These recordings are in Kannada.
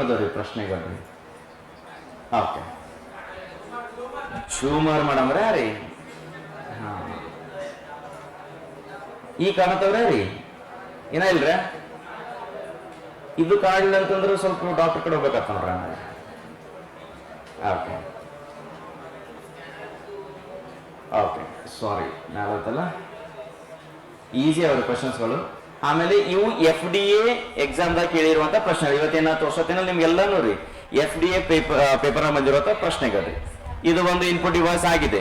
ಅದಾವ್ರಿ ಪ್ರಶ್ನೆಗಳು. ಓಕೆ. ಶೂಮರ್ ಮಾಡಮ್ರೆ ರೀ ಈ ಕಾಣತ್ತವ್ರೆ ರೀ ಏನ ಇಲ್ರ? ಇದು ಕಾಣಲಿಲ್ಲ ಅಂತಂದ್ರೆ ಸ್ವಲ್ಪ ಡಾಕ್ಟರ್ ಕಡೆ ಹೋಗ್ಬೇಕಾಗ್ತ ನೋಡ್ರಿ ಓಕೆ. ಓಕೆ ಸಾರಿ ನಾವತ್ತಲ್ಲ ಈಸಿ ಅವ್ರ ಕ್ವಶನ್ಸ್ಗಳು ಆಮೇಲೆ ಇವು ಎಫ್ ಡಿ ಎ ಎಕ್ಸಾಮ್ದಾಗ ಕೇಳಿರುವಂತ ಪ್ರಶ್ನೆ ಇವತ್ತೇನ ತೋರ್ಸತ್ತೇನ ನಿಮ್ಗೆಲ್ಲಾನು ರೀ. F D A paper paper ಬಂದಿರುವಂತ ಪ್ರಶ್ನೆಗಳು ಇದು ಒಂದು ಇನ್ಪುಟ್ ಡಿವೈಸ್ ಆಗಿದೆ.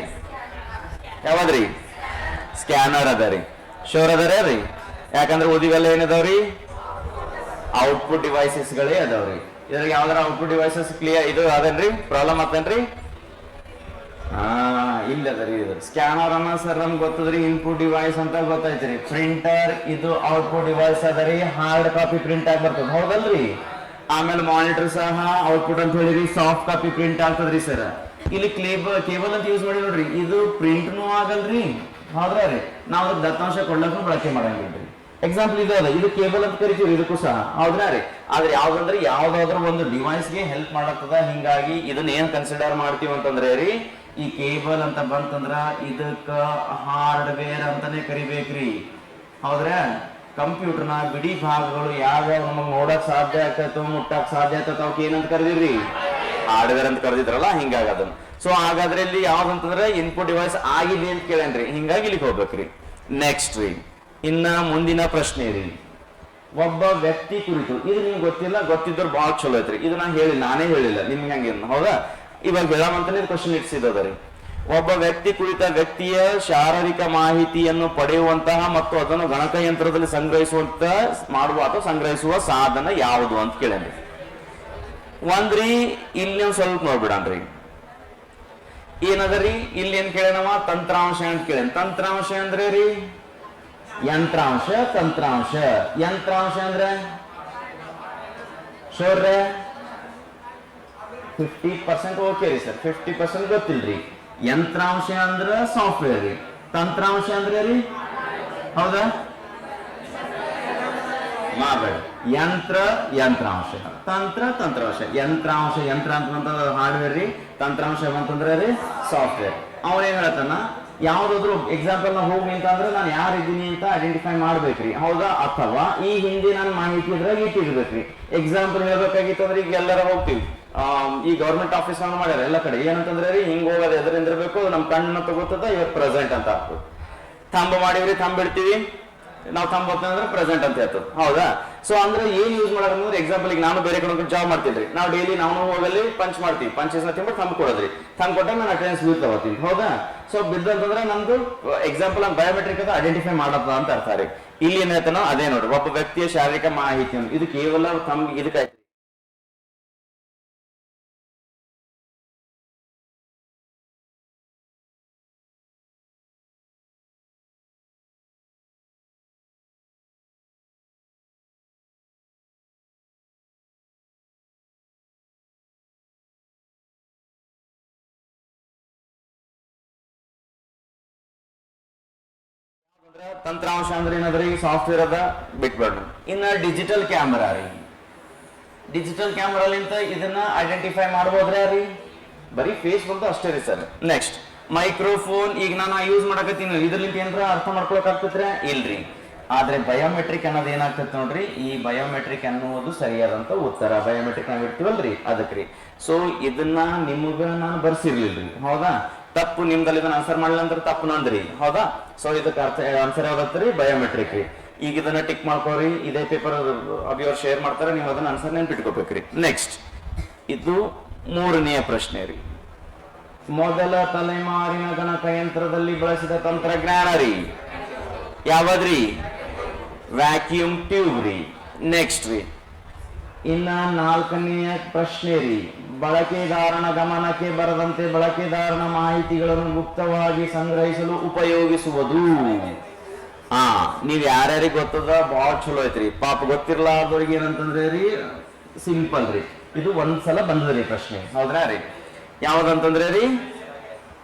ಯಾವ್ದ್ರಿ ಸ್ಕ್ಯಾನರ್ ಅದ ರೀ. ಶೋರ್ ಅದಾರ ರೀ ಯಾಕಂದ್ರೆ ಓದಿವೆಲ್ಲ ಏನದಾವ್ರಿ ಔಟ್ಪುಟ್ ಡಿವೈಸಸ್ ಗಳೇ ಅದಾವ್ರಿ ಇದ್ರಾಗ ಯಾವ್ದಾರ ಔಟ್ಪುಟ್ ಡಿವೈಸಸ್ ಕ್ಲಿಯರ್ ಇದು ಅದೇನ್ರಿ? ಪ್ರಾಬ್ಲಮ್ ಆತೇನ್ರಿ ಹಾ ಇಲ್ಲ ಅದರಿ ಇದು ಸ್ಕ್ಯಾನರ್ ಅನ್ನ ಸರ್ ನಮ್ಗೆ ಗೊತ್ತದ್ರಿ ಇನ್ಪುಟ್ ಡಿವೈಸ್ ಅಂತ ಗೊತ್ತೈತ್ರಿ ಪ್ರಿಂಟರ್ ಇದು ಔಟ್ಪುಟ್ ಡಿವೈಸ್ ಅದರಿ ಹಾರ್ಡ್ ಕಾಪಿ ಪ್ರಿಂಟ್ ಆಗಿ ಬರ್ತದ. ಹೌದಲ್ರಿ? ಆಮೇಲೆ ಮಾನಿಟರ್ ಸಹ ಔಟ್ಪುಟ್ ಅಂತ ಹೇಳಿರಿ ಸಾಫ್ಟ್ ಕಾಪಿ ಪ್ರಿಂಟ್ ಆಗ್ತದ್ರಿ ಸರ್ ಇಲ್ಲಿ ಕ್ಲೇಬಲ್ ಕೇಬಲ್ ಅಂತ ಯೂಸ್ ಮಾಡಿ ನೋಡ್ರಿ, ಇದು ಪ್ರಿಂಟ್ನು ಆಗಲ್ರಿ. ಹೌದ್ರಿ ರೀ? ನಾವು ದತ್ತಾಂಶ ಕೊಡ್ಲಕ್ಕೂ ಬಳಕೆ ಮಾಡಂಗಿಲ್ರಿ. ಎಕ್ಸಾಂಪಲ್ ಇದು ಅದ. ಇದು ಕೇಬಲ್ ಅಂತ ಕರಿತೀವಿ ಇದಕ್ಕೂ ಸಹ. ಹೌದ್ರಾ ರೀ? ಆದ್ರೆ ಯಾವ್ದಂದ್ರೆ ಯಾವ್ದಾದ್ರು ಒಂದು ಡಿವೈಸ್ಗೆ ಹೆಲ್ಪ್ ಮಾಡತ್ತದ, ಹಿಂಗಾಗಿ ಇದನ್ನ ಏನ್ ಕನ್ಸಿಡರ್ ಮಾಡ್ತೀವಿ ಅಂತಂದ್ರೆ ರೀ, ಈ ಕೇಬಲ್ ಅಂತ ಬಂತಂದ್ರ ಇದಕ್ಕ ಹಾರ್ಡ್ವೇರ್ ಅಂತಾನೆ ಕರಿಬೇಕ್ರಿ. ಹೌದ್ರಾ? ಕಂಪ್ಯೂಟರ್ನ ಬಿಡಿ ಭಾಗಗಳು ಯಾವ್ಯಾವ ನಮಗ್ ನೋಡಕ್ ಸಾಧ್ಯ ಆಗ್ತೈತೋ, ಮುಟ್ಟಕ್ ಸಾಧ್ಯ ಆಗ್ತೈತೋ ಅವಕ್ಕೆ ಏನಂತ ಕರೆದಿರ್ರಿ ಹಾರ್ಡ್ವೇರ್ ಅಂತ ಕರೆದಿದ್ರಲ್ಲ, ಹಿಂಗಾಗಿ ಅದನ್ನ. ಸೊ ಹಾಗಾದ್ರೆ ಇಲ್ಲಿ ಯಾವ್ದಂತಂದ್ರೆ ಇನ್ಪುಟ್ ಡಿವೈಸ್ ಆಗಿದೆ ಅಂತ ಕೇಳೇನ್ರಿ. ಹಿಂಗಾಗಿ ಇಲ್ಲಿಗೆ ಹೋಗ್ಬೇಕ್ರಿ. ನೆಕ್ಸ್ಟ್ ರೀ. ಇನ್ನ ಮುಂದಿನ ಪ್ರಶ್ನೆ ರೀ ಒಬ್ಬ ವ್ಯಕ್ತಿ ಕುರಿತು, ಇದು ನಿಮ್ಗೆ ಗೊತ್ತಿಲ್ಲ ಗೊತ್ತಿದ್ರು ಬಹಳ ಚಲೋ ಐತ್ರಿ. ಇದು ನಾ ಹೇಳಿ ನಾನೇ ಹೇಳಿಲ್ಲ. ನಿಮ್ಗೆ ಹಂಗೆ ಹೌದಾ? ಇವಾಗ ಹೇಳಾಮಂತಾನೆ ಕ್ವಶನ್ ಇಟ್ಸಿದ ರೀ ಒಬ್ಬ ವ್ಯಕ್ತಿ ಕುರಿತ ವ್ಯಕ್ತಿಯ ಶಾರೀರಿಕ ಮಾಹಿತಿಯನ್ನು ಪಡೆಯುವಂತಹ ಮತ್ತು ಅದನ್ನು ಗಣಕಯಂತ್ರದಲ್ಲಿ ಸಂಗ್ರಹಿಸುವಂತ ಮಾಡುವ ಅಥವಾ ಸಂಗ್ರಹಿಸುವ ಸಾಧನ ಯಾವುದು ಅಂತ ಕೇಳಿ ಒಂದ್ರಿ, ಇಲ್ಲಿ ಸ್ವಲ್ಪ ನೋಡ್ಬಿಡನ್ರಿ. ಏನದರಿ? ಇಲ್ಲಿ ಏನ್ ಕೇಳೇನವ ತಂತ್ರಾಂಶ ಅಂತ ಕೇಳೇನ್ ತಂತ್ರಾಂಶ ಅಂದ್ರೆ ರೀ ಯಂತ್ರಾಂಶ, ತಂತ್ರಾಂಶ. ಯಂತ್ರಾಂಶ ಅಂದ್ರೆ? ಸೋರ್ ಫಿಫ್ಟಿ ಪರ್ಸೆಂಟ್ ಓಕೆ ರೀ ಸರ್. ಫಿಫ್ಟಿ ಪರ್ಸೆಂಟ್ ಗೊತ್ತಿಲ್ರಿ ಯಂತ್ರಾಂಶ ಅಂದ್ರೆ ಸಾಫ್ಟ್ವೇರ್ ರೀ. ತಂತ್ರಾಂಶ ಅಂದ್ರೆ ರೀ? ಹೌದಾ? ಮಾಡಬೇಡ ಯಂತ್ರ, ಯಂತ್ರಾಂಶ. ತಂತ್ರ, ತಂತ್ರಾಂಶ. ಯಂತ್ರಾಂಶ, ಯಂತ್ರ ಅಂತ ಹಾರ್ಡ್ವೇರ್ ರೀ. ತಂತ್ರಾಂಶ ಅಂತಂದ್ರೆ ರೀ ಸಾಫ್ಟ್ವೇರ್ ಅವನೇನ್ ಹೇಳ್ತಾನ ಯಾವ್ದಾದ್ರು ಎಕ್ಸಾಂಪಲ್ ನಾವು ಹೋಗಿ ಅಂತಂದ್ರೆ ನಾನು ಯಾರಿದ್ದೀನಿ ಅಂತ ಐಡೆಂಟಿಫೈ ಮಾಡ್ಬೇಕ್ರಿ. ಹೌದಾ? ಅಥವಾ ಈ ಹಿಂದೆ ನಾನು ಮಾಹಿತಿ ಇದ್ರಾಗ ಇಟ್ಟಿರ್ಬೇಕ್ರಿ. ಎಕ್ಸಾಂಪಲ್ ಹೇಳ್ಬೇಕಾಗಿತ್ತು ಅಂದ್ರೆ ಈಗ ಎಲ್ಲರ ಹೋಗ್ತೀವಿ. ಈ ಗೌರ್ಮೆಂಟ್ ಆಫೀಸ್ ಮಾಡ್ಯಾರ ಎಲ್ಲ ಕಡೆ. ಏನಂತಂದ್ರೆ ರೀ, ಹಿಂಗ್ ಹೋಗೋದು ಎದ್ರಿಂದ ಇರ್ಬೇಕು ನಮ್ ಕಣ್ಣ ತಗೋತದ ಇವತ್ತು ಪ್ರೆಸೆಂಟ್ ಅಂತ ಆಗ್ತದೆ. ತಂಬ ಮಾಡಿವ್ರಿ ತಂಬಿಡ್ತೀವಿ ನಾವು ತಂಬ ಅಂದ್ರೆ ಪ್ರೆಸೆಂಟ್ ಅಂತ ಹೇಳ್ತದೆ. ಹೌದಾ? ಸೊ ಅಂದ್ರೆ ಏನ್ ಯೂಸ್ ಮಾಡೋದಂದ್ರೆ ಎಕ್ಸಾಂಪಲ್ ಈಗ ನಾನು ಬೇರೆ ಕಡೆ ಜಾಬ್ ಮಾಡ್ತೀನಿ ನಾವು ಡೈಲಿ ನಾವು ಹೋಗಲ್ಲಿ ಪಂಚ್ ಮಾಡ್ತೀವಿ. ಪಂಚ್ ತಿಂಬಿಟ್ಟು ತಂಬ ಕೊಡೋದ್ರಿ. ತಂಬ ಕೊಟ್ಟಾಗ ನಾನು ಅಟೆಂಡೆನ್ಸ್ ಬೀಳ್ ತಗೋತೀನಿ. ಹೌದಾ? ಸೊ ಬಿದ್ದಂತಂದ್ರೆ ನಮ್ದು ಎಕ್ಸಾಂಪಲ್ ನಮ್ಮ ಬಯೋಮೆಟ್ರಿಕ್ ಅದು ಐಡೆಂಟಿಫೈ ಮಾಡತ್ತ ಅಂತ ಅರ್ಥ ರೀ. ಇಲ್ಲಿ ಏನ್ ಹೇಳ್ತಾನೋ ಅದೇ ನೋಡ್ರಿ. ಒಬ್ಬ ವ್ಯಕ್ತಿಯ ಶಾರೀರಿಕ ಮಾಹಿತಿ ಇದು ಕೇವಲ ತಮ್ಗೆ ಇದಕ್ಕೆ ತಂತ್ರಾಂಶ ಅಂದ್ರೆ ಏನದ್ರಿ? ಸಾಫ್ಟ್ವೇರ್ ಅದ? ಬಿಟ್ಬೇಡ ಇನ್ನ ಡಿಜಿಟಲ್ ಕ್ಯಾಮರಾ ರೀ. ಡಿಜಿಟಲ್ ಕ್ಯಾಮ್ರಾಲಿಂತ ಇದನ್ನ ಐಡೆಂಟಿಫೈ ಮಾಡ್ಬೋದ್ರಿ ರೀ ಬರೀ ಫೇಸ್ ಬಂದು ಅಷ್ಟೇ ರೀ ಸರ್. ನೆಕ್ಸ್ಟ್ ಮೈಕ್ರೋಫೋನ್ ಈಗ ನಾನು ಯೂಸ್ ಮಾಡಕತ್ತೀನಿ. ಇದ್ರಲಿಂತ ಏನಾರ ಅರ್ಥ ಮಾಡ್ಕೊಳಕ್ ಆಗ್ತೈತ್ರಿ? ಇಲ್ರಿ. ಆದ್ರೆ ಬಯೋಮೆಟ್ರಿಕ್ ಅನ್ನೋದು ಏನಾಗ್ತೈತೆ ನೋಡ್ರಿ? ಈ ಬಯೋಮೆಟ್ರಿಕ್ ಅನ್ನುವುದು ಸರಿಯಾದಂತ ಉತ್ತರ. ಬಯೋಮೆಟ್ರಿಕ್ ನಾವ್ ಇರ್ತೀವಲ್ರಿ ಅದಕ್ರಿ. ಸೊ ಇದನ್ನ ನಿಮಗ ನಾನು ಬರ್ಸಿರ್ಲಿಲ್ರಿ. ಹೌದಾ? ತಪ್ಪು ನಿಮ್ದಲ್ಲಿ ಇದನ್ನ ಆನ್ಸರ್ ಮಾಡಲಿಲ್ಲ ಅಂದ್ರೆ ತಪ್ಪು ನಂದ್ರಿ. ಹೌದಾ? ಸೊ ಇದಕ್ಕೆ ಅರ್ಥ ಆನ್ಸರ್ ಯಾವ್ದತ್ರಿ? ಬಯೋಮೆಟ್ರಿಕ್ ರೀ ಈಗ ಇದನ್ನ ಟಿಕ್ ಮಾಡ್ಕೋರಿ ಇದೇ ಪೇಪರ್ ಅಭಿಯವ್ರು ಶೇರ್ ಮಾಡ್ತಾರೆ, ನೀವು ಅದನ್ನ ಆನ್ಸರ್ ನೆನ್ಪಿಟ್ಕೋಬೇಕ್ರಿ. ನೆಕ್ಸ್ಟ್ ಇದು ಮೂರನೆಯ ಪ್ರಶ್ನೆ ರೀ. ಮೊದಲ ತಲೆಮಾರಿನ ಗಣಕಯಂತ್ರದಲ್ಲಿ ಬಳಸಿದ ತಂತ್ರಜ್ಞಾನ ರೀ. ಯಾವದ್ರಿ? ವ್ಯಾಕ್ಯೂಮ್ ಟ್ಯೂಬ್ ರೀ. ನೆಕ್ಸ್ಟ್ ರೀ. ಇನ್ನ ನಾಲ್ಕನೆಯ ಪ್ರಶ್ನೆ ರೀ. ಬಳಕೆದಾರನ ಗಮನಕ್ಕೆ ಬರದಂತೆ ಬಳಕೆದಾರನ ಮಾಹಿತಿಗಳನ್ನು ಗುಪ್ತವಾಗಿ ಸಂಗ್ರಹಿಸಲು ಉಪಯೋಗಿಸುವುದು. ಹಾ ನೀವ್ ಯಾರ್ಯಾರಿಗೆ ಗೊತ್ತದ? ಬಹಳ ಚಲೋ ಐತ್ರಿ. ಪಾಪ ಗೊತ್ತಿರ್ಲಾರ್ದವ್ರಿಗೆ ಏನಂತಂದ್ರೆ ರೀ, ಸಿಂಪಲ್ ರೀ. ಇದು ಒಂದ್ಸಲ ಬಂದದ್ರಿ ಪ್ರಶ್ನೆ. ಹೌದ್ರಾ ರೀ? ಯಾವ್ದಂತಂದ್ರೆ ರೀ?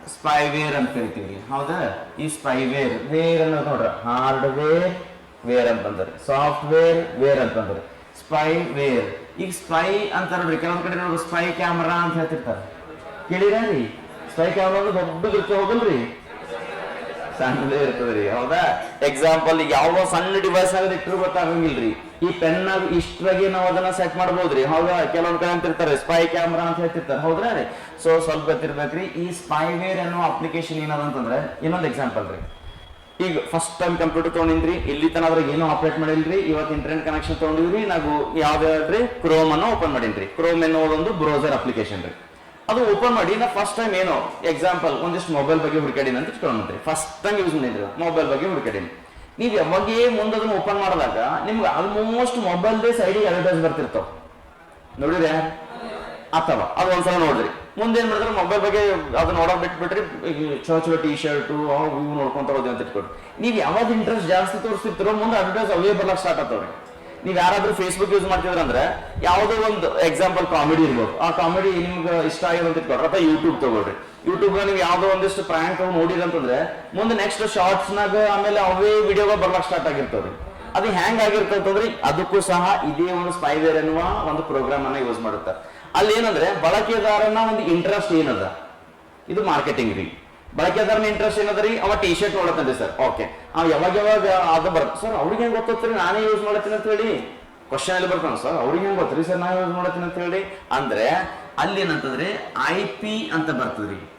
ಸ್ಪೈವೇರ್ ಅಂತ ಹೇಳ್ತೀವಿ ಹೌದಾ? ಈ ಸ್ಪೈವೇರ್, ವೇರ್ ಅನ್ನೋದು ನೋಡ್ರಿ. ಹಾರ್ಡ್ವೇರ್, ವೇರ್ ಅಂತಂದ್ರೆ ಸಾಫ್ಟ್ವೇರ್, ವೇರ್ ಅಂತಂದ್ರೆ ಸ್ಪೈ ವೇರ್ ಈಗ ಸ್ಪೈ ಅಂತ ನೋಡ್ರಿ, ಕೆಲವೊಂದ್ ಕಡೆ ನೋಡ್ರಿ ಸ್ಪೈ ಕ್ಯಾಮ್ರಾ ಅಂತ ಹೇಳ್ತಿರ್ತಾರೆ. ಕೇಳಿರ ರೀ? ಸ್ಪೈ ಕ್ಯಾಮ್ರಾ ಅಂದ್ರೆ ದೊಡ್ಡ ಇರ್ತ ಹೋಗಲ್ರಿ? ಸಣ್ಣದೇ ಇರ್ತದ್ರಿ ಹೌದಾ? ಎಕ್ಸಾಂಪಲ್ ಯಾವ ಸಣ್ಣ ಡಿವೈಸ್ ಆಗ ಇಟ್ಟರು ಗೊತ್ತಾಗಂಗಿಲ್ರಿ. ಈ ಪೆನ್ ಇಷ್ಟ್ರಾಗೆ ನಾವು ಅದನ್ನ ಸೆಟ್ ಮಾಡ್ಬೋದ್ರಿ ಹೌದಾ? ಕೆಲವೊಂದ್ ಕಡೆ ಅಂತಿರ್ತಾರೆ ಸ್ಪೈ ಕ್ಯಾಮ್ರಾ ಅಂತ ಹೇಳ್ತಿರ್ತಾರೆ, ಹೌದ್ರಿ ರೀ? ಸೊ ಸ್ವಲ್ಪ ಗೊತ್ತಿರ್ಬೇಕ್ರಿ, ಈ ಸ್ಪೈ ವೇರ್ ಅನ್ನೋ ಅಪ್ಲಿಕೇಶನ್ ಏನದಂತಂದ್ರೆ, ಇನ್ನೊಂದು ಎಕ್ಸಾಂಪಲ್ ರೀ. ಈಗ ಫಸ್ಟ್ ಟೈಮ್ ಕಂಪ್ಯೂಟರ್ ತೊಗೊಂಡಿನ್ರಿ ಇಲ್ಲಿ ತನಕ ಅದ್ರಾಗ ಏನೂ ಆಪರೇಟ್ ಮಾಡಿಲ್ರಿ ಇವತ್ತು ಇಂಟರ್ನೆಟ್ ಕನೆಕ್ಷನ್ ತೊಗೊಂಡಿವ್ರಿ ನಾವು ಯಾವ್ದಾದ್ರಿ ಕ್ರೋಮ್ ಅನ್ನು ಓಪನ್ ಮಾಡೀನ್ರಿ. ಕ್ರೋಮ್ ಒಂದು ಬ್ರೌಸರ್ ಅಪ್ಲಿಕೇಶನ್ ರೀ. ಅದು ಓಪನ್ ಮಾಡಿ, ನಾ ಫಸ್ಟ್ ಟೈಮ್ ಏನೋ ಎಕ್ಸಾಂಪಲ್ ಒಂದಿಷ್ಟು ಮೊಬೈಲ್ ಬಗ್ಗೆ ಹುಡುಕಾಡಿನ ಅಂತ ಇಟ್ಕೊಂಡ್ರಿ ಫಸ್ಟ್ ಟೈಮ್ ಯೂಸ್ ಮಾಡಿದ್ರಿ ಮೊಬೈಲ್ ಬಗ್ಗೆ ಹುಡುಕಾಡಿನಿ ನೀವು ಯಾವಾಗೇ ಮುಂದೆ ಅದನ್ನು ಓಪನ್ ಮಾಡಿದಾಗ, ನಿಮ್ಗೆ ಆಲ್ಮೋಸ್ಟ್ ಮೊಬೈಲ್ದೇ ಸೈಡಿಗೆ ಅಡ್ವರ್ಟೈಸ್ ಬರ್ತಿರ್ತಾವ. ನೋಡಿದ್ರೆ? ಅಥವಾ, ಅದು ಒಂದ್ಸಲ ನೋಡಿದ್ರಿ ಮುಂದೆ ಏನ್ ಮಾಡಿದ್ರೆ ಮೊಬೈಲ್ ಬಗ್ಗೆ ಅದು ನೋಡೋಕ್ ಬಿಟ್ಬಿಟ್ರಿ. ಚಲೋ ಚಲೋ ಟಿ ಶರ್ಟ್ ಇವು ನೋಡ್ಕೊಂತ ಹೋದ್ವಿ ಅಂತ ಇಟ್ಕೊಂಡು ನೀವು ಯಾವಾಗ ಇಂಟ್ರೆಸ್ಟ್ ಜಾಸ್ತಿ ತೋರಿಸ್ತಿರ್ತೀರೋ ಮುಂದೆ ಅಡ್ವರ್ಟೈಸ್ ಅವೇ ಬರ್ಲಕ್ ಸ್ಟಾರ್ಟ್ ಆಗ್ತಾವ್ರಿ. ನೀವು ಯಾರಾದ್ರೂ ಫೇಸ್ಬುಕ್ ಯೂಸ್ ಮಾಡ್ತಿದ್ರ ಅಂದ್ರೆ ಯಾವುದೋ ಒಂದು ಎಕ್ಸಾಂಪಲ್ ಕಾಮಿಡಿ ಇರ್ಬೋದು. ಆ ಕಾಮಿಡಿ ನಿಮ್ಗೆ ಇಷ್ಟ ಆಗಿದೆ ಅಂತ ಇಟ್ಕೊಡ್ರಿ ಅಥವಾ ಯೂಟ್ಯೂಬ್ ತಗೊಳ್ರಿ. ಯೂಟ್ಯೂಬ್ ನೀವು ಯಾವ್ದೋ ಒಂದಿಷ್ಟು ಪ್ರಾಂಕ್ ನೋಡಿರಿ ಅಂತಂದ್ರೆ ಮುಂದೆ ನೆಕ್ಸ್ಟ್ ಶಾರ್ಟ್ಸ್ ನಾಗ ಆಮೇಲೆ ಅವೇ ವಿಡಿಯೋಗಳು ಬರ್ಲಕ್ ಸ್ಟಾರ್ಟ್ ಆಗಿರ್ತವ್ರಿ. ಅದು ಹ್ಯಾಂಗ್ ಆಗಿರ್ತಂತಂದ್ರೆ ಅದಕ್ಕೂ ಸಹ ಇದೇ ಒಂದು ಸ್ಪೈವೇರ್ ಎನ್ನುವ ಒಂದು ಪ್ರೋಗ್ರಾಮ್ ಅನ್ನ ಯೂಸ್ ಮಾಡುತ್ತೆ. ಅಲ್ಲಿ ಏನಂದ್ರೆ ಬಳಕೆದಾರನ ಒಂದು ಇಂಟ್ರೆಸ್ಟ್ ಏನದ? ಇದು ಮಾರ್ಕೆಟಿಂಗ್ ರೀ. ಬಳಕೆದಾರನ ಇಂಟ್ರೆಸ್ಟ್ ಏನದ ರೀ? ಅವ ಟಿ ಶರ್ಟ್ ನೋಡತ್ತಂದ್ರಿ ಸರ್. ಓಕೆ ಅವ ಯಾವಾಗ ಯಾವಾಗ ಅದು ಬರ್ತ ಸರ್, ಅವ್ರಿಗೆ ಹೆಂಗ್ ಗೊತ್ತತ್ರಿ? ನಾನೇ ಯೂಸ್ ಮಾಡತ್ತೀನಿ ಅಂತ ಹೇಳಿ. ಕ್ವಶನ್ ಅಲ್ಲಿ ಬರ್ತಾನೆ ಸರ್. ಅವ್ರಿಗೆ ಹೆಂಗ್ ಗೊತ್ತ್ರಿ ಸರ್? ನಾನು ಯೂಸ್ ಮಾಡತ್ತೀನಿ ಅಂತ ಹೇಳಿ. ಅಂದ್ರೆ ಅಲ್ಲಿ ಏನಂತಂದ್ರೆ ಐ ಪಿ ಅಂತ ಬರ್ತದ್ರಿ.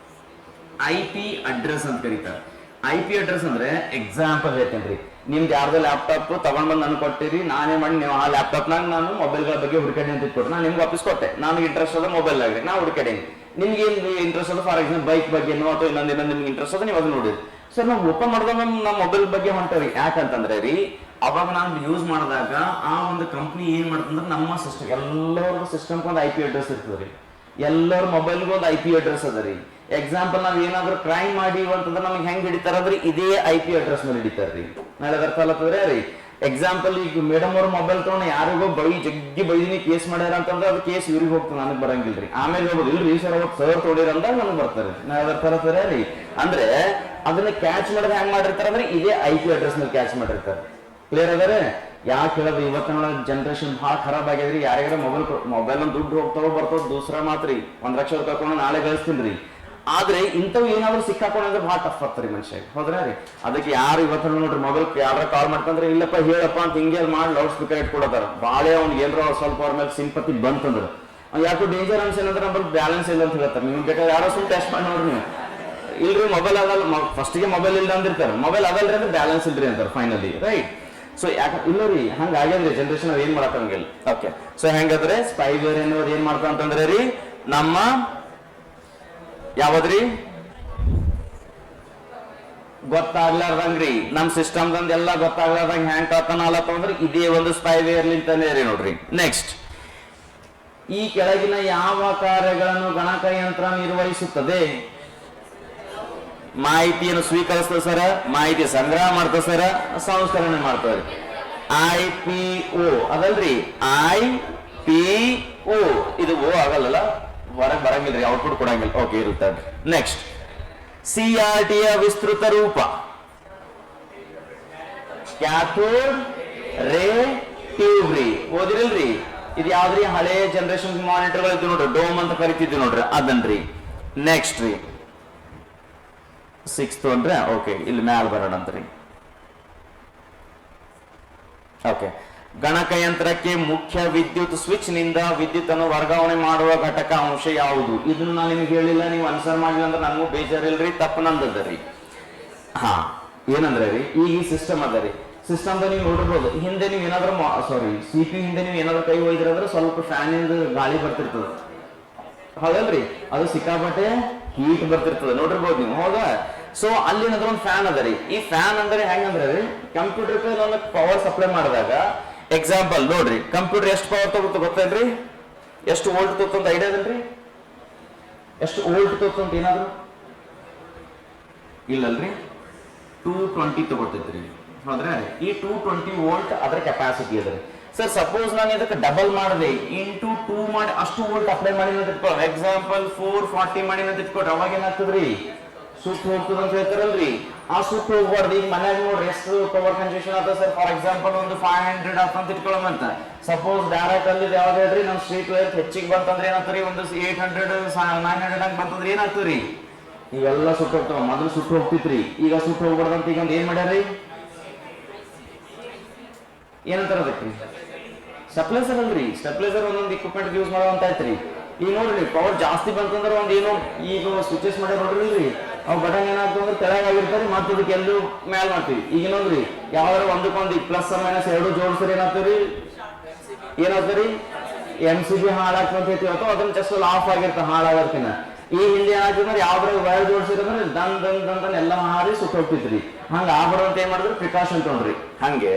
ಐ ಪಿ ಅಡ್ರೆಸ್ ಅಂತ ಕರೀತಾರೆ. ಐ ಪಿ ಅಡ್ರೆಸ್ ಅಂದ್ರೆ ಎಕ್ಸಾಂಪಲ್ ಹೇಳ್ತೇನ್ರಿ. ನಿಮ್ದು ಯಾರ್ದೋ ಲ್ಯಾಪ್ಟಾಪ್ ತಗೊಂಡ್ ಬಂದು ನಾನು ಕೊಟ್ಟಿರಿ, ನಾನೇ ಮಾಡಿ ನೀವು ಆ ಲ್ಯಾಪ್ಟಾಪ್ ಲ್ಯಾಪ್ಟಾಪ್ನಾಗ ನಾನು ಮೊಬೈಲ್ಗಳ ಬಗ್ಗೆ ಹುಡುಕಾಡಿ ಅಂತ ಇಟ್ಕೊಟ್ಟು ನಾನು ನಿಮ್ಗೆ ವಾಪಸ್ ಕೊಟ್ಟೆ. ನಾನು ಇಂಟ್ರೆಸ್ಟ್ ಅದ ಮೊಬೈಲ್ ಆಗಿದೆ ನಾ ಹುಡುಕಡೆ ನಿಮ್ಗೆ ಏನು ಇಂಟ್ರೆಸ್ಟ್ ಅದ ಫಾರ್ ಎಕ್ಸಾಂಪಲ್ ಬೈಕ್ ಬಗ್ಗೆನೋ ಅಥವಾ ಇನ್ನೊಂದು ಇನ್ನೊಂದು ನಿಮ್ಗೆ ಇಂಟ್ರೆಸ್ಟ್ ಅದ, ನೀವು ಅದನ್ನ ನೋಡಿದ್ರಿ ಸರ್ ನಾವು ಓಪನ್ ಮಾಡಿದಾಗ ನಮ್ಮ ಮೊಬೈಲ್ ಬಗ್ಗೆ ಹೊಂಟವ್ರಿ. ಯಾಕಂತಂದ್ರೆ ರೀ, ಅವಾಗ ನಾನು ಯೂಸ್ ಮಾಡಿದಾಗ ಆ ಒಂದು ಕಂಪ್ನಿ ಏನ್ ಮಾಡ್ತಂದ್ರೆ ನಮ್ಮ ಸಿಸ್ಟಮ್ ಎಲ್ಲರಿಗೂ ಸಿಸ್ಟಮ್ ಒಂದು ಐ ಪಿ ಅಡ್ರೆಸ್ ಇರ್ತದೆ ರೀ ಎಲ್ಲರ ಮೊಬೈಲ್ಗೂ ಒಂದು ಐ ಪಿ ಅಡ್ರೆಸ್ ಅದ ರೀ. ಎಕ್ಸಾಂಪಲ್ ನಾವ್ ಏನಾದ್ರೂ ಕ್ರೈಮ್ ಮಾಡಿ ಅಂತಂದ್ರೆ ನಮಗೆ ಹೆಂಗ್ ಹಿಡಿತಾರ ಅಂದ್ರೆ ಇದೇ ಐ ಪಿ ಅಡ್ರೆಸ್ ಮೇಲೆ ಹಿಡಿತಾರ ರೀ. ನಾಳೆ ಅರ್ಥ ರೀ. ಎಕ್ಸಾಂಪಲ್ ಈಗ ಮೇಡಮ್ ಅವ್ರ ಮೊಬೈಲ್ ತಗೊಂಡು ಯಾರಿಗೋ ಬೈ ಜಗ್ಗಿ ಬೈದಿನಿ ಕೇಸ್ ಮಾಡ್ಯಾರ ಅಂತಂದ್ರೆ ಅದು ಕೇಸ್ ಇವ್ರಿಗೆ ಹೋಗ್ತದೆ, ನನಗೆ ಬರಂಗಿಲ್ರಿ. ಆಮೇಲೆ ಹೋಗೋದು ಇಲ್ರಿ ಸರ್ ಅವತ್ತು ಸರ್ ತೊಡಿರ ಅಂದಾಗ ನನಗೆ ಬರ್ತಾರೆ. ನಾಳೆ ಅರ್ಥ ಅಲ್ಲತ್ತಂದ್ರೆ ರೀ. ಅಂದ್ರೆ ಅದನ್ನ ಕ್ಯಾಚ್ ಮಾಡೋದು ಹೆಂಗ್ ಮಾಡಿರ್ತಾರೆ ಅಂದ್ರೆ ಇದೇ ಐ ಪಿ ಅಡ್ರೆಸ್ ಮೇಲೆ ಕ್ಯಾಚ್ ಮಾಡಿರ್ತಾರೆ. ಕ್ಲಿಯರ್ ಅದಾರೆ? ಯಾಕೆ ಹೇಳೋದು? ಇವತ್ತಿನ ಜನ್ರೇಷನ್ ಭಾಳ ಖರಾಬ್ ಆಗ್ಯದ್ರಿ. ಯಾರ್ಯಾರ ಮೊಬೈಲ್ ಮೊಬೈಲ್ ದುಡ್ಡು ಹೋಗ್ತಾವ ಬರ್ತಾವ ದೂಸರ ಮಾತ್ರ. ಒಂದ್ ಲಕ್ಷ ಕರ್ಕೊಂಡು ನಾಳೆ ಗಳಿಸ್ತೀನಿ ಆದ್ರೆ ಇಂಥವು ಏನಾದ್ರು ಸಿಕ್ಕಾಕೊಂಡ್ರೆ ಭಾಳ ಟಫ್ ಆಗ್ತಾರೆ ಮನುಷ್ಯ ಹೌದ್ರಾ ರೀ? ಅದಕ್ಕೆ ಯಾರು ಇವತ್ತಿನ ನೋಡ್ರಿ ಮೊಬೈಲ್ ಯಾರ ಕಾಲ್ ಮಾಡ್ತಂದ್ರೆ, ಇಲ್ಲಪ್ಪ ಹೇಳಪ್ಪ ಅಂತ ಹಿಂಗೆ ಮಾಡಿ ಲೌಡ್ ಸ್ಪೀಕರ್ ಇಟ್ಕೊಡತಾರ ಬಾಳೆ ಅವ್ನಿಗೆ ಏನ್ರ ಸ್ವಲ್ಪ ಅವ್ರ ಮೇಲೆ ಸಿಂಪತಿ ಬಂತಂದ್ರೆ. ಯಾಕೋ ಡೇಂಜರ್ ಅನ್ಸೇನಂದ್ರೆ ನಮ್ಮಲ್ಲಿ ಬ್ಯಾಲೆನ್ಸ್ ಇಲ್ಲ ಅಂತ ಹೇಳ್ತಾರೆ. ನಿಮ್ಗೆ ಬೇಕಾದ್ರೆ ಯಾರೋ ಸುಮ್ ಟೆಸ್ಟ್ ಮಾಡಿ ನೋಡ್ರಿ ನೀವು. ಇಲ್ರಿ ಮೊಬೈಲ್ ಆಗಲ್ಲ. ಫಸ್ಟಿಗೆ ಮೊಬೈಲ್ ಇಲ್ಲ ಅಂದಿರ್ತಾರೆ. ಮೊಬೈಲ್ ಅದಲ್ರಿ ಅಂದ್ರೆ ಬ್ಯಾಲೆನ್ಸ್ ಇಲ್ರಿ ಅಂತಾರೆ ಫೈನಲಿ ರೈಟ್ ಸೊ ಯಾಕ ಇಲ್ಲ ರೀ ಹಂಗ ಆಗ್ಯದ್ರಿ ಜನರೇಷನ್ ಏನ್ ಮಾಡಕ್ಕಂಗಿಲ್ಲ. ಓಕೆ ಸೊ ಹೆಂಗಂದ್ರೆ ಸ್ಪೈವೇರ್ ಅನ್ನೋದು ಏನ್ ಮಾಡ್ತಾ ಅಂತಂದ್ರೆ ರೀ ನಮ್ಮ ಯಾವದ್ರಿ ಗೊತ್ತಾಗ್ಲಾರ್ದಂಗ್ರಿ ನಮ್ ಸಿಸ್ಟಮ್ ಎಲ್ಲ ಗೊತ್ತಾಗ್ಲಾರ್ದಂಗ ಹ್ಯಾಂಗ್ ಕಳ್ತಾನಲ್ಲಪ್ಪ ಅಂದ್ರೆ ಇದೇ ಒಂದು ಸ್ಪೈವೇರ್ ಲಿಂತಾನೆ ರೀ ನೋಡ್ರಿ. ನೆಕ್ಸ್ಟ್ ಈ ಕೆಳಗಿನ ಯಾವ ಕಾರ್ಯಗಳನ್ನು ಗಣಕಯಂತ್ರ ನಿರ್ವಹಿಸುತ್ತದೆ? ಮಾಹಿತಿಯನ್ನು ಸ್ವೀಕರಿಸ್ತದೆ ಸರ, ಮಾಹಿತಿ ಸಂಗ್ರಹ ಮಾಡ್ತದೆ ಸರ, ಸಂಸ್ಕರಣೆ ಮಾಡ್ತಾರೆ. ಐ ಪಿ ಓ ಅದಲ್ರಿ, ಐ ಪಿ ಓ ಇದು ಓ ಆಗಲ್ಲ ಹೊರಗೆ ಬರಂಗಿಲ್ರಿ ಔಟ್ಪುಟ್ ಕೊಡಂಗಿಲ್ಲ. ಓಕೆ ಇರುತ್ತೆ ನೆಕ್ಸ್ಟ್ ಸಿ ಆರ್ ಟಿಯ ವಿಸ್ತೃತ ರೂಪ. ಕ್ಯಾಥೋಡ್ ರೇ ಟ್ಯೂಬ್ ರೀ. ಓದಿರಲ್ರಿ? ಇದು ಯಾವ್ದ್ರಿ? ಹಳೆ ಜನರೇಷನ್ ಮಾನಿಟರ್ಗಳು ಇದ್ದು ನೋಡ್ರಿ ಡೋಮ್ ಅಂತ ಕರಿತಿದ್ವಿ ನೋಡ್ರಿ, ಅದನ್ರಿ. ನೆಕ್ಸ್ಟ್ ರೀ. ಸಿಕ್ಸ್ತ್ ಅಂದ್ರೆ ಓಕೆ ಇಲ್ಲಿ ಮ್ಯಾಲ ಬರೋಣ ಅಂತ್ರಿ ಓಕೆ ಗಣಕಯಂತ್ರಕ್ಕೆ ಮುಖ್ಯ ವಿದ್ಯುತ್ ಸ್ವಿಚ್ನಿಂದ ವಿದ್ಯುತ್ ಅನ್ನು ವರ್ಗಾವಣೆ ಮಾಡುವ ಘಟಕ ಅಂಶ ಯಾವುದು? ಇದನ್ನು ನಾನು ನಿಮ್ಗೆ ಹೇಳಿಲ್ಲ, ನೀವು ಅನ್ಸರ್ ಮಾಡಿಲ್ಲ ಅಂದ್ರೆ ನನಗೂ ಬೇಜಾರಿಲ್ರಿ, ತಪ್ಪು ನಂದದ್ರಿ ಹಾ, ಏನಂದ್ರೆ ರೀ ಈ ಸಿಸ್ಟಮ್ ಅದ ರೀ. ಸಿಸ್ಟಮ್ ನೀವು ನೋಡಿರ್ಬೋದು, ಹಿಂದೆ ನೀವು ಏನಾದ್ರೂ ಸಾರಿ ಸಿ ಪಿ ಹಿಂದೆ ನೀವು ಏನಾದ್ರೂ ಕೈ ಒಯ್ದ್ರಂದ್ರೆ ಅಂದ್ರೆ ಸ್ವಲ್ಪ ಫ್ಯಾನ್ ಇಂದ ಗಾಳಿ ಬರ್ತಿರ್ತದ. ಹೌದಲ್ರಿ? ಅದು ಸಿಕ್ಕಾಪಟ್ಟೆ ಹೀಟ್ ಬರ್ತಿರ್ತದ. ನೋಡಿರ್ಬೋದು ನೀವು, ಹೌದಾ? ಸೊ ಅಲ್ಲಿ ಏನಾದ್ರು ಒಂದು ಫ್ಯಾನ್ ಅದ ರೀ. ಈ ಫ್ಯಾನ್ ಅಂದ್ರೆ ಹೆಂಗಂದ್ರೆ ರೀ ಕಂಪ್ಯೂಟರ್ ಒಂದು ಪವರ್ ಸಪ್ಲೈ ಮಾಡಿದಾಗ ಎಕ್ಸಾಂಪಲ್ ನೋಡ್ರಿ ಕಂಪ್ಯೂಟರ್ ಎಷ್ಟು ಪವರ್ ತಗೋತ ಗೊತ್ತೇನ್ರಿ? ಎಷ್ಟು ವೋಲ್ಟ್ ತಗೋತ ಐಡಿಯಾ ಅದನ್ರಿ ಎಷ್ಟು ವೋಲ್ಟ್ ತಗೋತ ಏನಾದ್ರು? ಇಲ್ಲಲ್ರಿ. ಟೂ ಟ್ವೆಂಟಿ ತಗೋತೈತ್ರಿ ಈ ಟೂ ಟ್ವೆಂಟಿ ವೋಲ್ಟ್ ಅದರ ಕೆಪಾಸಿಟಿ ಅದ ಸರ್ ಸಪೋಸ್ ನಾನು ಇದಕ್ಕೆ ಡಬಲ್ ಮಾಡಿದೆ ಇಂಟು ಟೂ ಮಾಡಿ ಅಷ್ಟು ವೋಲ್ಟ್ ಅಪ್ಲೈ ಮಾಡಿ ಅಂತ ಎಕ್ಸಾಂಪಲ್ ಫೋರ್ ಫಾರ್ಟಿ ಮಾಡಿ ಅಂತ ಅವಾಗ ಏನಾಗ್ತದ್ರಿ? ಸುಟ್ಟು ಹೋಗ್ತದ ಅಂತ ಹೇಳ್ತಾರಲ್ರಿ. ಆ ಸುಟ್ಟು ಹೋಗ್ಬಾರ್ದು. ಈಗ ಮನ್ಯಾಗ ನೋಡ್ರಿ, ಎಷ್ಟು ಪವರ್ ಕನ್ಸೂಷನ್ ಆದ ಸರ್ ಫಾರ್ ಎಕ್ಸಾಂಪಲ್ ಒಂದು ಫೈವ್ ಹಂಡ್ರೆಡ್ ಆಫ್ ಅಂತ ಇಟ್ಕೊಳ್ಳೋಮಂತ ಸಪೋಸ್ ಡೈರೆಕ್ಟ್ ಅಲ್ಲಿ ಯಾವ್ದು ಹೇಳ್ರಿ? ನಮ್ಮ ಸ್ಟ್ರೀಟ್ ಲೈಟ್ ಹೆಚ್ಚಿಗೆ ಬಂತಂದ್ರೆ ಏನಾಗ್ತರಿ? ಒಂದು ಏಟ್ ಹಂಡ್ರೆಡ್ ನೈನ್ ಹಂಡ್ರೆಡ್ ಹಂಗ್ ಬಂತಂದ್ರೆ ಏನಾಗ್ತದ್ರಿ ಇವೆಲ್ಲ ಸುಟ್ಟು ಹೋಗ್ತಾವ. ಮೊದಲು ಸುಟ್ಟು ಹೋಗ್ತಿತ್ರಿ. ಈಗ ಸುಟ್ಟು ಹೋಗ್ಬಾರ್ದಂತ ಈಗ ಒಂದು ಏನ್ ಮಾಡ್ಯಾರಿ ಏನಂತಾರ ಅದಕ್ರಿ ಸ್ಟೆಪ್ಲೈಸರ್ ಅಲ್ರಿ. ಸ್ಟೆಪ್ಲೈಸರ್ ಒಂದೊಂದು ಇಕ್ವಿಪ್ಮೆಂಟ್ ಯೂಸ್ ಮಾಡುವಂತ ಐತ್ರಿ ಈಗ ನೋಡ್ರಿ ಪವರ್ ಜಾಸ್ತಿ ಬಂತಂದ್ರೆ ಒಂದ್ ಏನೋ ಈಗ ಸ್ವಿಚಸ್ ಮಾಡಿ ನೋಡ್ರಿ ಅವ್ ಬಟನ್ ಏನಾಗ್ತದೆ ಅಂದ್ರೆ ತೆಳಗಾಗಿರ್ತಾರೆ ಮತ್ತೆ ಇದಕ್ಕೆ ಎಲ್ಲೂ ಮ್ಯಾಲ್ ಮಾಡ್ತೀವಿ. ಈಗ ನೋಡ್ರಿ ಯಾವ್ದಾರ ಒಂದಕ್ಕೊಂದು ಪ್ಲಸ್ ಮೈನಸ್ ಎರಡು ಜೋಡಿಸ್ರಿ ಏನಾಗ್ತವ್ರಿ ಏನಾಗ್ತರಿ ಎಂ ಸಿ ಬಿ ಹಾಳಾಗ್ತಂತ ಹೇಳ್ತೀವಿ. ಅಥವಾ ಅದನ್ನ ಜಸ್ಟ್ ಆಫ್ ಆಗಿರ್ತ ಹಾಳಾಗಿರ್ತೀನ ಈ ಹಿಂದೆ ಏನಾಗ್ತದೆ ಯಾವ್ದ್ರಾಗ ವೈರ್ ಜೋಡಿಸಿದ್ರೆ ದನ್ ದನ್ ದನ್ ದನ್ ಎಲ್ಲ ಹಾರಿ ಸುಟ್ಟು ಹೋಗ್ತಿದ್ರಿ ಹಂಗ ಆಗ್ಬಾರ್ದು ಅಂತ ಏನ್ ಮಾಡಿದ್ರು? ಪ್ರಿಕಾಷನ್ ತಗೊಂಡ್ರಿ. ಹಂಗೆ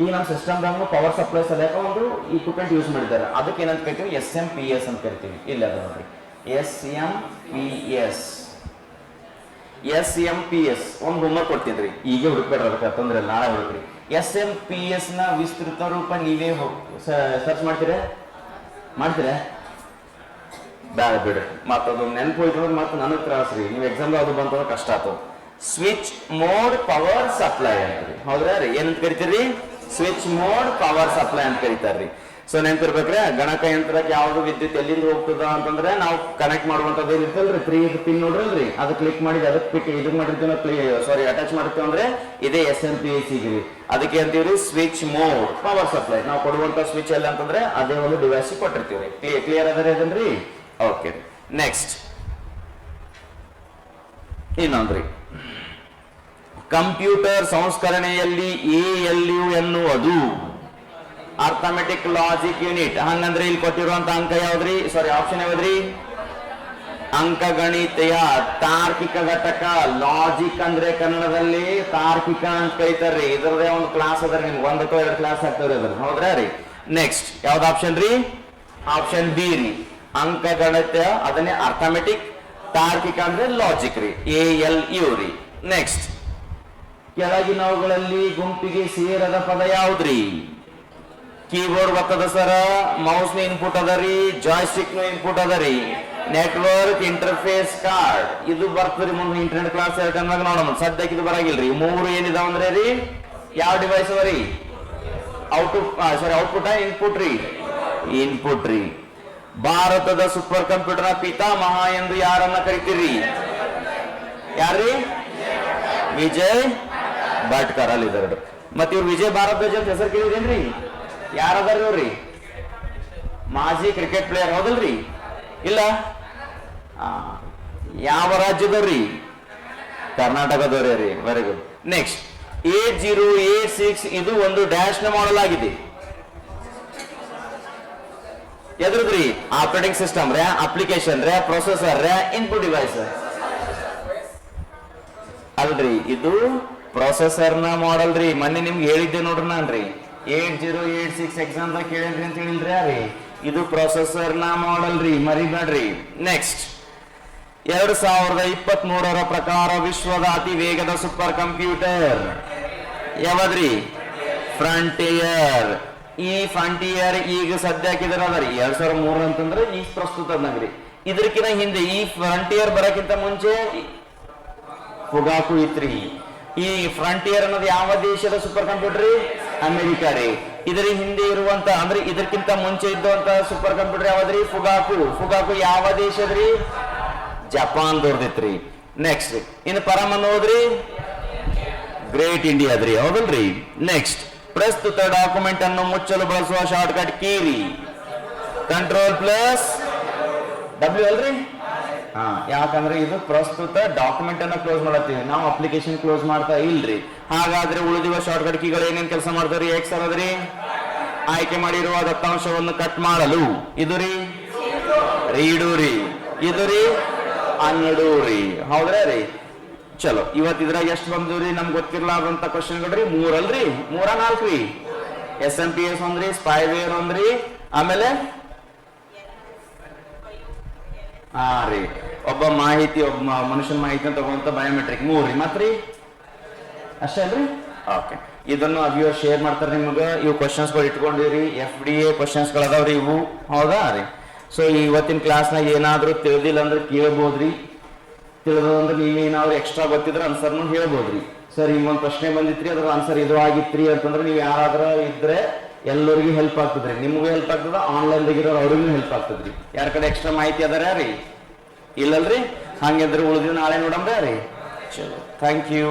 ಈಗ ನಮ್ಮ ಸಿಸ್ಟಮ್ದಾಗ ಪವರ್ ಸಪ್ಲೈ ಸಲಕ ಒಂದು ಇಕ್ವಿಪ್ಮೆಂಟ್ ಯೂಸ್ ಮಾಡಿದ್ದಾರೆ. ಅದಕ್ಕೆ ಏನಂತ ಕರಿತೀವಿ? ಎಸ್ ಎಂ ಪಿ ಎಸ್ ಅಂತ ಕರಿತೀವಿ. ಇಲ್ಲ ನೋಡ್ರಿ. S M P S S M P S ಒಂದು ಹೋಮ್ವರ್ಕ್ ಕೊಡ್ತಿದ್ರಿ ಈಗ ಹುಡುಕ್ಬೇಡ್ರಿ ಅದಕ್ಕೆ ತೊಂದ್ರೆ ನಾಳೆ ಹುಡುಕ್ರಿ. ಎಸ್ ಎಂ ಪಿ ಎಸ್ನ ವಿಸ್ತೃತ ರೂಪ ನೀವೇ ಸರ್ಚ್ ಮಾಡ್ತೀರಾ? ಮಾಡ್ತೀರಾ? ಬೇಡ ಬಿಡ್ರಿ. ಮತ್ತದು ನೆನಪು ಹೋಯ್ತು ಮತ್ತೆ ನನಗೆ ತ್ರಾಸ ರೀ ನೀವು ಎಕ್ಸಾಮ್ ಅದು ಬಂತಂದ್ರೆ ಕಷ್ಟ ಆತು. ಸ್ವಿಚ್ ಮೋಡ್ ಪವರ್ ಸಪ್ಲೈ ಅಂತ ಹೌದ್ರಿ ಏನಂತ ಕರಿತೀರಿ? ಸ್ವಿಚ್ ಮೋಡ್ ಪವರ್ ಸಪ್ಲೈ ಅಂತ ಕರಿತಾರ್ರಿ. ಸೊ ನೆನ್ಪಿರ್ಬೇಕ್ರೆ ಗಣಕ ಯಂತ್ರಕ್ಕೆ ಯಾವ್ದು ವಿದ್ಯುತ್ ಎಲ್ಲಿಂದ ಹೋಗ್ತದ ಅಂತಂದ್ರೆ ನಾವು ಕನೆಕ್ಟ್ ಮಾಡುವಂತದ್ದು ಏನಿರ್ತಲ್ರಿ ತ್ರೀ ಪಿನ್ ನೋಡ್ರಲ್ರಿ? ಅದು ಕ್ಲಿಕ್ ಮಾಡಿದ್, ಅದಕ್ಕೆ ಪಿಕ್ ಇದು ಮಾಡಿರ್ತೀವಿ ಸಾರಿ ಅಟ್ಯಾಚ್ ಮಾಡ್ತೀವಿ ಅಂದ್ರೆ ಇದೇ ಎಸ್ ಎನ್ ಪಿ ಎಸ್ ರಿ. ಅದಕ್ಕೆ ಅಂತೀವ್ರಿ ಸ್ವಿಚ್ ಮೋಡ್ ಪವರ್ ಸಪ್ಲೈ ನಾವು ಕೊಡುವಂತ ಸ್ವಿಚ್ ಎಲ್ಲ ಅಂತಂದ್ರೆ ಅದೇ ಒಂದು ಡಿವೈಸ್ ಕೊಟ್ಟಿರ್ತೀವ್ರಿ. ಕ್ಲಿಯರ್ ಕ್ಲಿಯರ್ ಅದರ ಇದನ್ರಿ? ಓಕೆ ನೆಕ್ಸ್ಟ್ ಇನ್ನೊಂದ್ರಿ. ಕಂಪ್ಯೂಟರ್ ಸಂಸ್ಕರಣೆಯಲ್ಲಿ ಎ ಎಲ್ ಯು ಎನ್ನುವುದು. ಅರ್ಥಮೆಟಿಕ್ ಲಾಜಿಕ್ ಯೂನಿಟ್ ಹಂಗಂದ್ರೆ ಇಲ್ಲಿ ಕೊಟ್ಟಿರುವಂತ ಅಂಕ ಯಾವ್ದ್ರಿ? Sorry option ಯಾವ್ದ್ರಿ? ಅಂಕಗಣಿತೆಯ ತಾರ್ಕಿಕ ಘಟಕ ಲಾಜಿಕ್ ಅಂದ್ರೆ ಕನ್ನಡದಲ್ಲಿ ತಾರ್ಕಿಕ ಅಂತ ಕರಿತಾರ್ರಿ. ಇದ್ರದೇ ಒಂದು ಕ್ಲಾಸ್ ಅದ್ರ ನಿಮ್ಗೆ. ಒಂದ್ ಅಥವಾ ಎರಡು ಕ್ಲಾಸ್ ಆಗ್ತಾವ್ರಿ ಅದ್ರ ಹೌದ್ರಾ ನೆಕ್ಸ್ಟ್ ಯಾವ್ದು ಆಪ್ಷನ್ ರೀ? ಆಪ್ಷನ್ ಬಿ ರೀ. ಅಂಕಗಣಿತ ಅದನ್ನೇ ಅರ್ಥಮೆಟಿಕ್ ತಾರ್ಕಿಕ ಅಂದ್ರೆ ಲಾಜಿಕ್ ರೀ. ಎ ಎಲ್ ಯು ರೀ. ನೆಕ್ಸ್ಟ್ ಕೆಳಗಿನವುಗಳಲ್ಲಿ ಗುಂಪಿಗೆ ಸೇರದ ಪದ ಯಾವ್ದ್ರಿ? ಕೀಬೋರ್ಡ್ ಬರ್ತದ ಸರ ಮೌಸ್ನ ಇನ್ಪುಟ್ ಅದ ರೀ ಜಾಯ್ಸ್ಟಿಕ್ನ ಇನ್ಪುಟ್ ಅದ ರೀ. ನೆಟ್ವರ್ಕ್ ಇಂಟರ್ಫೇಸ್ ಕಾರ್ಡ್ ಇದು ಬರ್ತದ್ರಿ ಮುಂದೆ ಇಂಟರ್ನೆಟ್ ಕ್ಲಾಸ್ ಹೇಳ್ಕೊಂಡಾಗ ನೋಡೋಣ. ಸದ್ಯಕ್ಕೆ ಇದು ಬರಂಗಿಲ್ರಿ ಮೂರು ಏನಿದಾವ ಅಂದ್ರೆ ರೀ, ಯಾವ ಡಿವೈಸ್ ಅವ ರೀ? ಔಟ್ ಸಾರಿ ಔಟ್ಪುಟ್ ಇನ್ಪುಟ್ ರೀ. ಇನ್ಪುಟ್ ರೀ. ಭಾರತದ ಸೂಪರ್ ಕಂಪ್ಯೂಟರ್ ಪಿತಾಮಹ ಎಂದು ಯಾರನ್ನ ಕರಿತೀರಿ? ಯಾರ್ರಿ? ವಿಜಯ್ ಭಟ್ಕರ್ ಅಲ್ಲಿ ಮತ್ತಿವ್ರು ವಿಜಯ್ ಭಾರದ್ವಾಜ್ ಅಂತ ಹೆಸರು ಕೇಳಿದೇನ್ರಿ ಯಾರದಾರ ಇವ್ರಿ ಮಾಜಿ ಕ್ರಿಕೆಟ್ ಪ್ಲೇಯರ್ ಹೌದಲ್ರಿ ಇಲ್ಲ? ಯಾವ ರಾಜ್ಯದವ್ರಿ ಕರ್ನಾಟಕದವ್ರೇ ರೀ very good next eight zero eight six ಇದು ಒಂದು ಡ್ಯಾಶ್ನ ಮಾಡಲ್ ಆಗಿದೆ. ಎದ್ರದ್ರಿ ಆಪರೇಟಿಂಗ್ ಸಿಸ್ಟಮ್ ರೇ ಅಪ್ಲಿಕೇಶನ್ ರೇ ಪ್ರೊಸೆಸರ್ ರೇ ಇನ್ಪುಟ್ ಡಿವೈಸ್ ಅಲ್ರಿ, ಇದು ಪ್ರೊಸೆಸರ್ನ ಮಾಡಲ್ ರೀ. ಮೊನ್ನೆ ನಿಮ್ಗೆ ಹೇಳಿದ್ದೆ ನೋಡ್ರಿ ನಾನ್ರಿ. Eight zero eight six exam ದಾಗ ಕೇಳಿದ್ರಿ ಅಂತ ಹೇಳಿಲ್ರಿ ರೀ ಇದು ಪ್ರೊಸೆಸರ್ ನಾ ಮಾಡಲ್ ರೀ, ಮರಿಬೇಡ್ರಿ. ನೆಕ್ಸ್ಟ್ ಎರಡ್ ಸಾವಿರದ ಇಪ್ಪತ್ತ್ ಮೂರರ ಪ್ರಕಾರ ವಿಶ್ವದ ಅತಿ ವೇಗದ ಸೂಪರ್ ಕಂಪ್ಯೂಟರ್ ಯಾವದ್ರಿ? ಫ್ರಂಟಿಯರ್ ಈ ಫ್ರಂಟಿಯರ್ ಈಗ ಸದ್ಯಕ್ಕೆ ಇದರ ಅದರಿ. ಎರಡ್ ಸಾವಿರದ ಮೂರ ಅಂತಂದ್ರೆ ಈ ಪ್ರಸ್ತುತ ಅದ್ನಾಗ್ರಿ ಇದಕ್ಕಿಂತ ಹಿಂದೆ ಈ ಫ್ರಂಟಿಯರ್ ಬರಕ್ಕಿಂತ ಮುಂಚೆ ಫುಗಾಕು ಇತ್ರಿ. ಈ ಫ್ರಂಟಿಯರ್ ಅನ್ನೋದು ಯಾವ ದೇಶದ ಸೂಪರ್ ಕಂಪ್ಯೂಟರ್ ಅಮೆರಿಕ ರೀ ಇದರ ಹಿಂದೆ ಇರುವಂತ, ಅಂದ್ರೆ ಇದಕ್ಕಿಂತ ಮುಂಚೆ ಇದ್ದಂತ ಸೂಪರ್ ಕಂಪ್ಯೂಟರ್ ಯಾವ್ದ್ರಿ? ಫುಗಾಕು. ಫುಗಾಕು ಯಾವ ದೇಶದ್ರಿ ಜಪಾನ್ ದೊಡ್ದಿತ್ರಿ ನೆಕ್ಸ್ಟ್ ಇನ್ನು ಪರಮನ್ ಅನ್ನೋದ್ರಿ ಗ್ರೇಟ್ ಇಂಡಿಯಾದ್ರಿ ಹೌದಲ್ರಿ? ನೆಕ್ಸ್ಟ್ ಪ್ರಸ್ತುತ ಡಾಕ್ಯುಮೆಂಟ್ ಅನ್ನು ಮುಚ್ಚಲು ಬಳಸುವ ಶಾರ್ಟ್ಕಟ್ ಕೀರಿ. ಕಂಟ್ರೋಲ್ ಪ್ಲಸ್ ಡಬ್ಲ್ಯೂ ಅಲ್ರಿ? ಯಾಕಂದ್ರೆ ಇದು ಪ್ರಸ್ತುತ ಡಾಕ್ಯುಮೆಂಟ್ ಅನ್ನ ಕ್ಲೋಸ್ ಮಾಡತ್ತೀವಿ. ನಾವು ಅಪ್ಲಿಕೇಶನ್ ಕ್ಲೋಸ್ ಮಾಡ್ತಾ ಇಲ್ರಿ. ಹಾಗಾದ್ರೆ ಉಳಿದಿರುವ ಶಾರ್ಟ್ಕಟ್ ಕೀಗಳು ಏನೇನ್ ಕೆಲಸ ಮಾಡ್ತಾರೆ ಎಕ್ಸ್ ಅನ್ನೋದ್ರಿ? ಆಯ್ಕೆ ಮಾಡಿರುವ ದತ್ತಾಂಶವನ್ನು ಕಟ್ ಮಾಡಲು. ಇದು ರೀ? ರೀಡು ರೀ. ಇದು ರೀ? ಅನ್ನಡು ರೀ. ಹೌದ್ರಾ ರೀ? ಚಲೋ. ಇವತ್ ಇದ್ರಾಗ ಎಷ್ಟು ಬಂದ್ರಿ ರೀ? ನಮ್ಗೆ ಗೊತ್ತಿರ್ಲಾರ್ದಂತ ಕೊಡ್ರಿ. ಮೂರಲ್ರಿ ಮೂರ ನಾಲ್ಕು ರೀ? ಎಸ್ ಎಂ ಪಿ ಎಸ್ ಒಂದ್ರಿ ಸ್ಪೈವೇರ್ ಅಂದ್ರಿ ಆಮೇಲೆ? ಹಾ ರೀ. ಒಬ್ಬ ಮಾಹಿತಿ, ಒಬ್ಬ ಮನುಷ್ಯನ ಮಾಹಿತಿ ತಗೊಂತ ಬಯೋಮೆಟ್ರಿಕ್ ಮೂರ್ರಿ, ಮತ್ರಿ? ಅಷ್ಟೇ ಅಲ್ರಿ? ಓಕೆ ಇದನ್ನು ಅಭಿಯೋ ಶೇರ್ ಮಾಡ್ತಾರೆ ನಿಮ್ಗೆ. ಇವು ಕ್ವಶನ್ಸ್ಗಳು ಇಟ್ಕೊಂಡಿರಿ. ಎಫ್ ಡಿ ಎ ಕ್ವಶನ್ಸ್ಗಳು ಅದಾವ್ರಿ ಇವು. ಹೌದಾ ರೀ? ಸೊ ಇವತ್ತಿನ ಕ್ಲಾಸ್ನಾಗ ಏನಾದರೂ ತಿಳಿದಿಲ್ಲ ಅಂದ್ರೆ ಕೇಳ್ಬೋದ್ರಿ. ನೀವು ಏನಾದ್ರು ಎಕ್ಸ್ಟ್ರಾ ಗೊತ್ತಿದ್ರೆ ಆನ್ಸರ್ನು ಹೇಳ್ಬೋದ್ರಿ. ಸರ್ ಹಿಂಗೊಂದು ಪ್ರಶ್ನೆ ಬಂದಿತ್ರಿ ಅದ್ರ ಆನ್ಸರ್ ಇದು ಆಗಿತ್ರಿ ಅಂತಂದ್ರೆ ನೀವು ಯಾರಾದ್ರೂ ಇದ್ರೆ ಎಲ್ಲರಿಗೂ ಹೆಲ್ಪ್ ಆಗ್ತದ್ರಿ. ನಿಮಗೂ ಹೆಲ್ಪ್ ಆಗ್ತದ ಆನ್ಲೈನ್ದಾಗ ಇರೋ ಅವ್ರಿಗೂ ಹೆಲ್ಪ್ ಆಗ್ತದ್ರಿ. ಯಾರ ಕಡೆ ಎಕ್ಸ್ಟ್ರಾ ಮಾಹಿತಿ ಅದಾರ ರೀ ಇಲ್ಲಲ್ರಿ? ಹಂಗಿದ್ರೆ ಉಳಿದ್ವಿ ನಾಳೆ ನೋಡಂಬ್ರಿ ಚಲೋ. Thank you